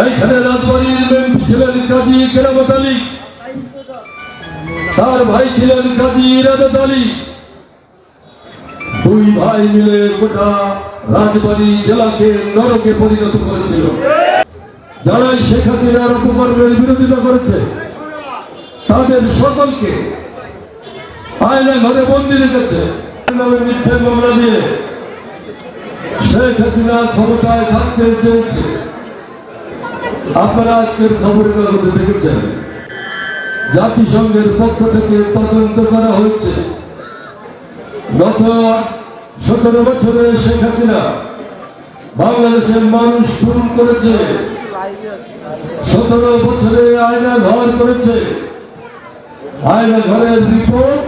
এইখানে রাজবাড়ির মেম্পি ছিলেন কাজী কেরামত আলী। তার ভাই ছিলেন কাজী ইরাদত আলী। দুই ভাই মিলে গোটা রাজবাড়ি জেলাকে নরকে পরিণত করেছিল। যারাই শেখ হাসিনার অপকর্মের বিরোধিতা করেছে, তাদের সকলকে আয়না ঘরে বন্দি রেখেছে। নামে মিথ্যে মামলা দিয়ে শেখ হাসিনা ক্ষমতায় থাকতে চেয়েছে। আপনারা আজকের খবরের কাগজে দেখেছেন, জাতিসংঘের পক্ষ থেকে তদন্ত করা হয়েছে। গত সতেরো বছরে শেখ হাসিনা বাংলাদেশের মানুষ খুন করেছে, সতেরো বছরে আয়না ঘর করেছে। আয়না ঘরের রিপোর্ট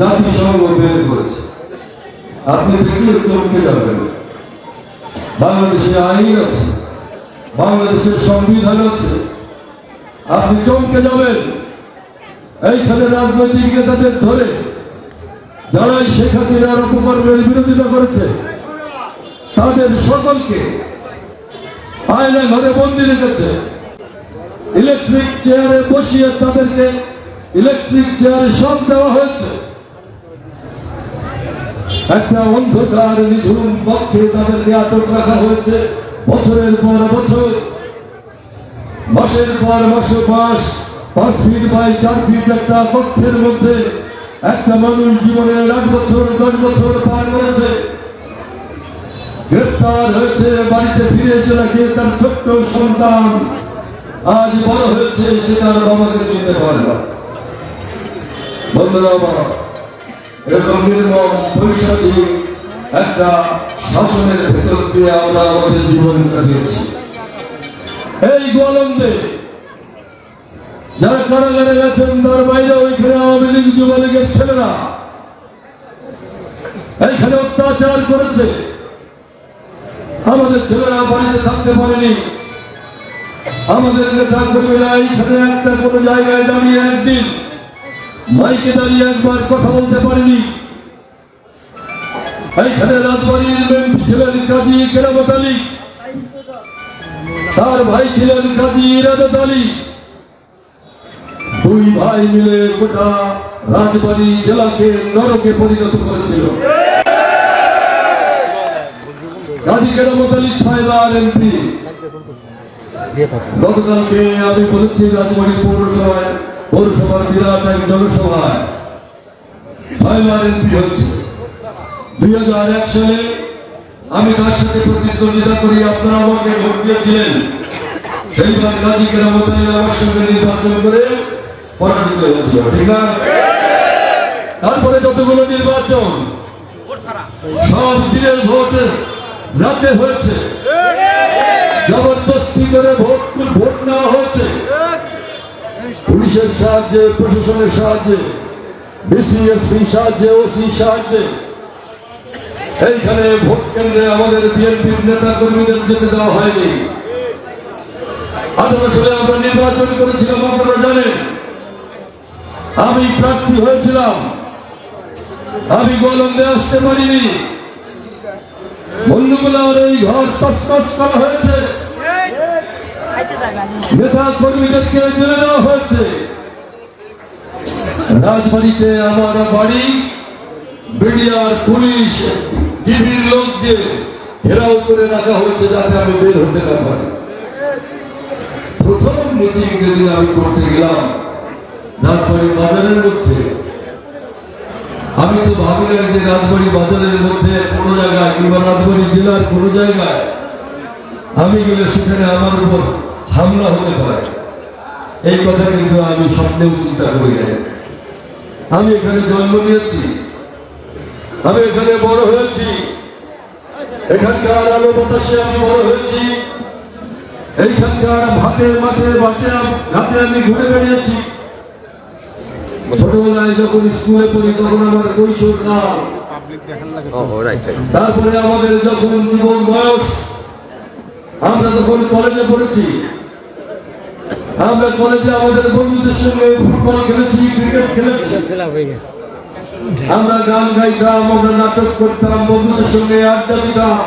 জাতিসংঘ বের করেছে। আপনি দেখলে চমকে যাবেন। বাংলাদেশে আইন আছে। বাংলাদেশের সংবিধান আছে। আপনি চমকে যাবেন। এইখানে রাজনৈতিক নেতাদের ধরে যারাই শেখ হাসিনার অপকর্মের বিরোধিতা করেছে, তাদের সকলকে আয়না ঘরে বন্দি রেখেছে। ইলেকট্রিক চেয়ারে বসিয়ে তাদেরকে ইলেকট্রিক চেয়ারে সব দেওয়া হয়েছে। একটা অন্ধকার নিধুম পক্ষে তাদেরকে আটক রাখা হয়েছে। বছরের পর বছর, মাসের পর মাস মাস, পাঁচ ফিট বাই চার ফিট একটা কক্ষের মধ্যে একটা মানুষ জীবনের আট বছর, দশ বছর পার করেছে। গ্রেপ্তার হয়েছে, বাড়িতে ফিরে এসে নাকি তার ছোট্ট সন্তান আজ বড় হয়েছে, সে তার বাবাকে চিনতে পারে না। বন্ধুরা আমার, এরকম নির্মম পৈশাচিক একটা শাসনের ভেতর দিয়ে আমরা আমাদের জীবন কাটিয়েছি এই গোয়ালন্দে যারা কারাগারে গেছেন, তার বাইরে ওইখানে আওয়ামী লীগ যুবলীগের ছেলেরা এইখানে অত্যাচার করেছে। আমাদের ছেলেরা বাড়িতে থাকতে পারেনি। আমাদের নেতা কর্মীরা এইখানে একটা কোনো জায়গায় দাঁড়িয়ে একদিন মাইকে দাঁড়িয়ে একবার কথা বলতে পারেনি। এইখানে রাজবাড়ির মেম্পি ছিলেন কাজী কেরামত আলী তার ভাই ছিলেন কাজী ইরাদত আলী দুই ভাই মিলে গোটা রাজবাড়ি জেলাকে নরকে পরিণত করেছিল। কাজী কেরামত আলী ছয়বার এমপি গতকালকে আমি বলেছি রাজবাড়ি পৌরসভায় পৌরসভার বিরাট এক জনসভায় ছয়বার এমপি হয়েছে দুই হাজার এক সালে আমি ভোট আমার সঙ্গে তারপরে যতগুলো নির্বাচন, সব দিনের ভোট রাতে হয়েছে। জবরদস্তি করে ভোট ভোট নেওয়া হয়েছে। পুলিশের সাহায্যে, প্রশাসনের সাহায্যে বিসিএসপি সাহায্যে ওসি সাহায্যে এইখানে ভোট কেন্দ্রে আমাদের বিএনপির নেতা কর্মীদের যেতে দেওয়া হয়নি। আঠারো আমরা নির্বাচন করেছিলাম, আপনারা জানেন। আমি প্রার্থী হয়েছিলাম। আমি গোলন্দে আসতে পারিনি। বন্ধুগুলার এই ঘর তসতস করা হয়েছে। নেতা কর্মীদেরকে জেলে দেওয়া হয়েছে। রাজবাড়িতে আমার বাড়ি বিডিআর, পুলিশ ডিবির লোক দিয়ে ঘেরাও করে রাখা হয়েছে যাতে আমি বের হতে না পারি। প্রথম মিটিং যেদিন আমি করতে গেলাম, রাজবাড়ি বাজারের মধ্যে, আমি তো ভাবি না যে রাজবাড়ি বাজারের মধ্যে কোনো জায়গায় কিংবা রাজবাড়ি জেলার কোনো জায়গায় আমি গেলে সেখানে আমার উপর হামলা হতে পারে। এই কথা কিন্তু আমি স্বপ্নেও চিন্তা করি আমি এখানে জন্ম নিয়েছি। আমি এখানে বড় হয়েছি। এখানকার আলো বাতাসে আমি বড় হয়েছি। এইখানকার ভাতে মাঠে বাটে ঘাটে আমি ঘুরে বেড়িয়েছি। ছোটবেলায় যখন স্কুলে পড়ি তখন আমার কৈশোর কাল. তারপরে আমাদের যখন জীবন বয়স আমরা তখন কলেজে পড়েছি। আমরা কলেজে আমাদের বন্ধুদের সঙ্গে ফুটবল খেলেছি ক্রিকেট খেলেছি। আমরা গান গাইতাম আমরা নাটক করতাম বন্ধুদের সঙ্গে আড্ডা দিতাম।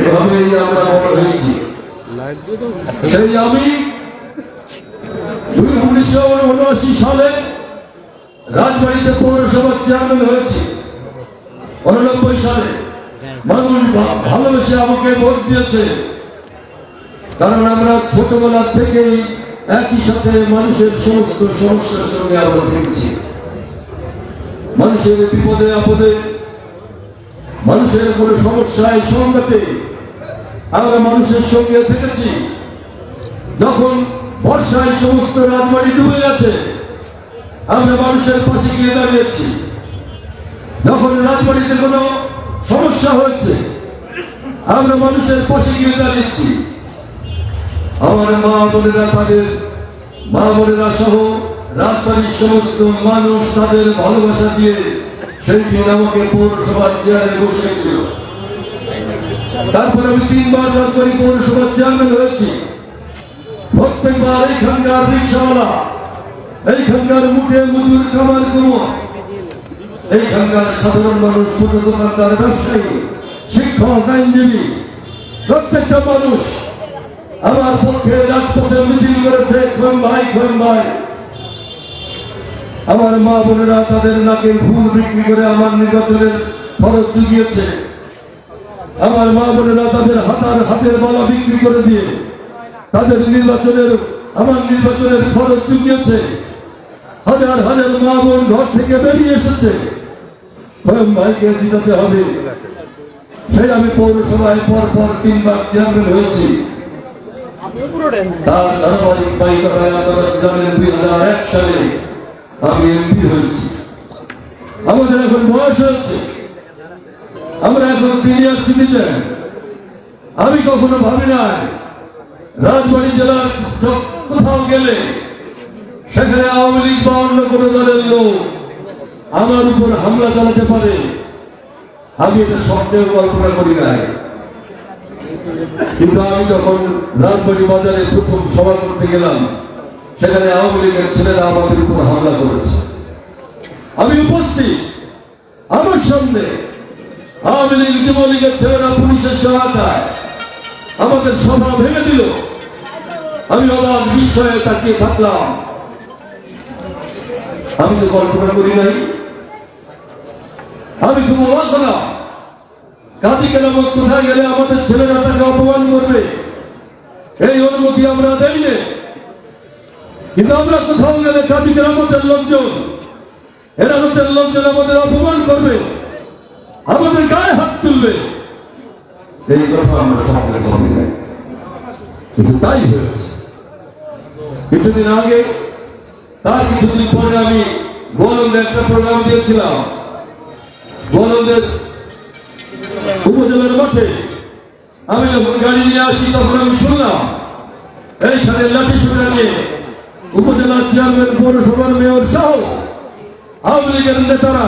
এভাবেই আমরা বড় হয়েছি। তো সেই আমি উনিশশো উনআশি সালে রাজবাড়িতে পৌরসভার চেয়ারম্যান হয়েছি। উননব্বই সালে। মানুষ ভালোবেসে আমাকে ভোট দিয়েছে। কারণ আমরা ছোটবেলা থেকেই একই সাথে মানুষের সমস্ত সমস্যার সঙ্গে আমরা থেকেছি মানুষের বিপদে, আপদে, মানুষের কোনো সমস্যায় সংকটে আমরা মানুষের সঙ্গে থেকেছি। যখন বর্ষায় সমস্ত রাজবাড়ি ডুবে গেছে, আমরা মানুষের পাশে গিয়ে দাঁড়িয়েছি। যখন রাজবাড়িতে কোনো সমস্যা হয়েছে, আমরা মানুষের পাশে গিয়ে দাঁড়িয়েছি। আমার মা বোনেরা, তাদের মা বোনেরা সহ রাজবাড়ির সমস্ত মানুষ তাদের ভালোবাসা দিয়ে সেই দিন আমাকে পৌরসভার চেয়ারে বসিয়েছিল। তারপরে আমি তিনবার রাজবাড়ি পৌরসভার চেয়ারম্যান হয়েছি। প্রত্যেকবার এইখানকার রিক্সাওয়ালা, এইখানকার মুখে মজুর কামার কুমো এইখানকার সাধারণ মানুষ, ছোট দোকানদার, ব্যবসায়ী, শিক্ষক, আইনজীবী, প্রত্যেকটা মানুষ আমার পক্ষে রাজপথে মিছিল করেছে খোম ভাই খোম ভাই আমার মা বোনেরা তাদের নাকে ফুল বিক্রি করে আমার নির্বাচনের খরচ জুগিয়েছে। আমার মা বোনেরা তাদের হাতার হাতের বালা বিক্রি করে দিয়ে তাদের নির্বাচনের আমার নির্বাচনের খরচ চুকিয়েছে হাজার হাজার মা বোন ঘর থেকে বেরিয়ে এসেছে। স্বয়ং ভাইকে জিতাতে হবে। সেই আমি পৌরসভায় পর পর তিনবার চেয়ারম্যান হয়েছি। তার ধারাবাহিক আপনারা জানেন দুই হাজার এক সালে। আমি এমপি হয়েছি। আমাদের এখন বয়স আমরা এখন সিনিয়র সিটিজেন আমি কখনো ভাবি নাই, রাজবাড়ী জেলার কোথাও গেলে সেখানে আওয়ামী লীগ বা অন্য কোনো দলের লোক আমার উপর হামলা চালাতে পারে। আমি এটা স্বপ্নেও কল্পনা করি নাই। কিন্তু আমি যখন রাজবাড়ি বাজারে প্রথম সভা করতে গেলাম সেখানে আওয়ামী লীগের ছেলেরা আমাদের উপর হামলা করেছে। আমি উপস্থিত। আমার সামনে আওয়ামী লীগ যুবলীগের ছেলেরা পুলিশের সহায়তায় আমাদের সভা ভেঙে দিল। আমি অবাক বিস্ময়ে তাকিয়ে থাকলাম। আমি তো কল্পনা করি নাই। আমি খুব অবাক হলাম। কাজী কেরামত কোথায় গেলে আমাদের ছেলেরা তাকে অপমান করবে? এই অনুমতি আমরা দেইনি। কিন্তু আমরা কোথাও গেলে কাজী কেরামতের লোকজন এরাজতের লোকজন আমাদের অপমান করবে, আমাদের গায়ে হাত তুলবে। এই কথা আমরা ভাবি নাই। কিন্তু তাই হয়েছে। কিছুদিন আগে, তার কিছুদিন পরে আমি গোয়ালন্দে একটা প্রোগ্রাম দিয়েছিলাম। গোয়ালন্দের উপজেলার মাঠে আমি যখন গাড়ি নিয়ে আসি, তখন আমি শুনলাম, এইখানে লাঠি সুবিধা নিয়ে উপজেলার চেয়ারম্যান, পৌরসভার মেয়র সহ আওয়ামী লীগের নেতারা,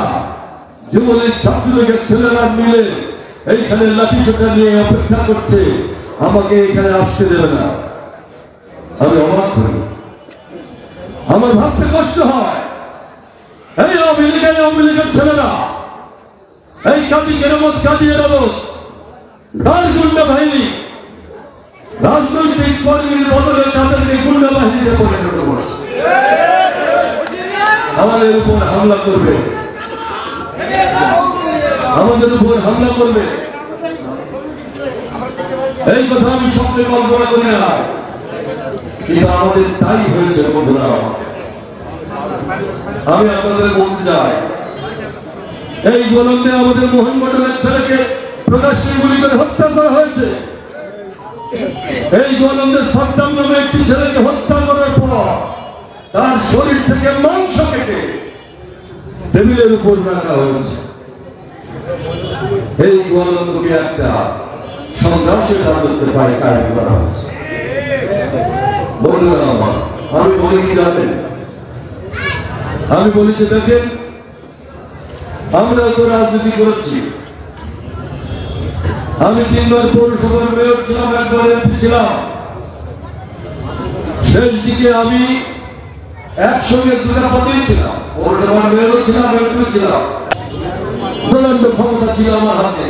যুবলীগ, ছাত্রলীগের ছেলেরা মিলে এইখানে লাঠি সোটা নিয়ে অপেক্ষা করছে। আমাকে এখানে আসতে দেবে না। আমি অবাক করি আমার ভাবতে কষ্ট হয়। এই ছেলেরা, এই কাজী কেরামত কাজী এরাদত তার গুন্ডা বাহিনী? রাজনৈতিক কর্মীর বদলে তাদেরকে গুন্ডা বাহিনীতে পরিণত আমাদের উপর হামলা করবে। আমাদের উপর হামলা করবে। এই কথা আমি স্বপ্নে কল্পনা করি না। কিন্তু আমাদের তাই হয়েছে, বন্ধুরা আমি আপনাদের বলতে চাই, এই গোলন্দে আমাদের মোহন মন্ডলের ছেলেকে প্রকাশ্যে গুলি করে হত্যা করা হয়েছে। এই গোলন্দের সত্তাম নামে একটি ছেলেকে হত্যা করার পর তার শরীর থেকে মাংস টেবিলের উপর রাখা হয়েছে। এই গোলন্দকে একটা সংঘর্ষের রাজত্বের পায়ে কায়েম করা হয়েছে। বন্ধুরা আমার, আমি বলি কি জানেন? আমি বলি যে দেখেন, আমরা তো রাজনীতি করেছি। আমি তিনবার পৌরসভার মেয়র ছিলাম, একবার এমপি ছিলাম। শেষ দিকে আমি একসঙ্গে দুটা পদেই ছিলাম। পৌরসভার মেয়রও ছিলাম এমপিও ছিলাম প্রচণ্ড ক্ষমতা ছিল আমার হাতে।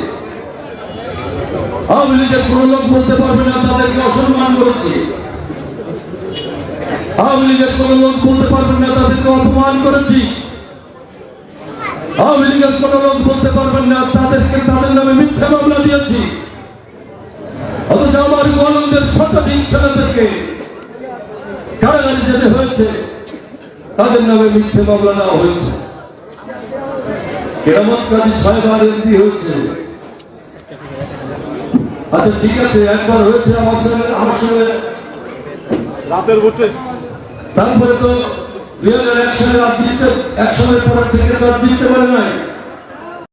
আওয়ামী লীগের কোন বলতে পারবে না, তাদেরকে অসম্মান করেছি। আওয়ামী লীগের কোন বলতে পারবেন না, তাদেরকে অপমান করেছি। আওয়ামী লীগের কোন লোক বলতে পারবেন না, তাদেরকে তাদের নামে মিথ্যা মামলা দিয়েছি। অথচ আমার গোয়ালন্দের শতাধিক ছেলেদেরকে কারাগারে যেতে হয়েছে। তাদের নামে মিথ্যে মামলা নেওয়া হয়েছে। কেরামত কাজী ছয়বার এমপি হয়েছে। আচ্ছা ঠিক আছে একবার হয়েছে আমার সঙ্গে আমার সঙ্গে। রাতের বুথে তারপরে তো দুই হাজার এক সালে আর জিততে এক সালের পরে থেকে তো আর জিততে পারে নাই।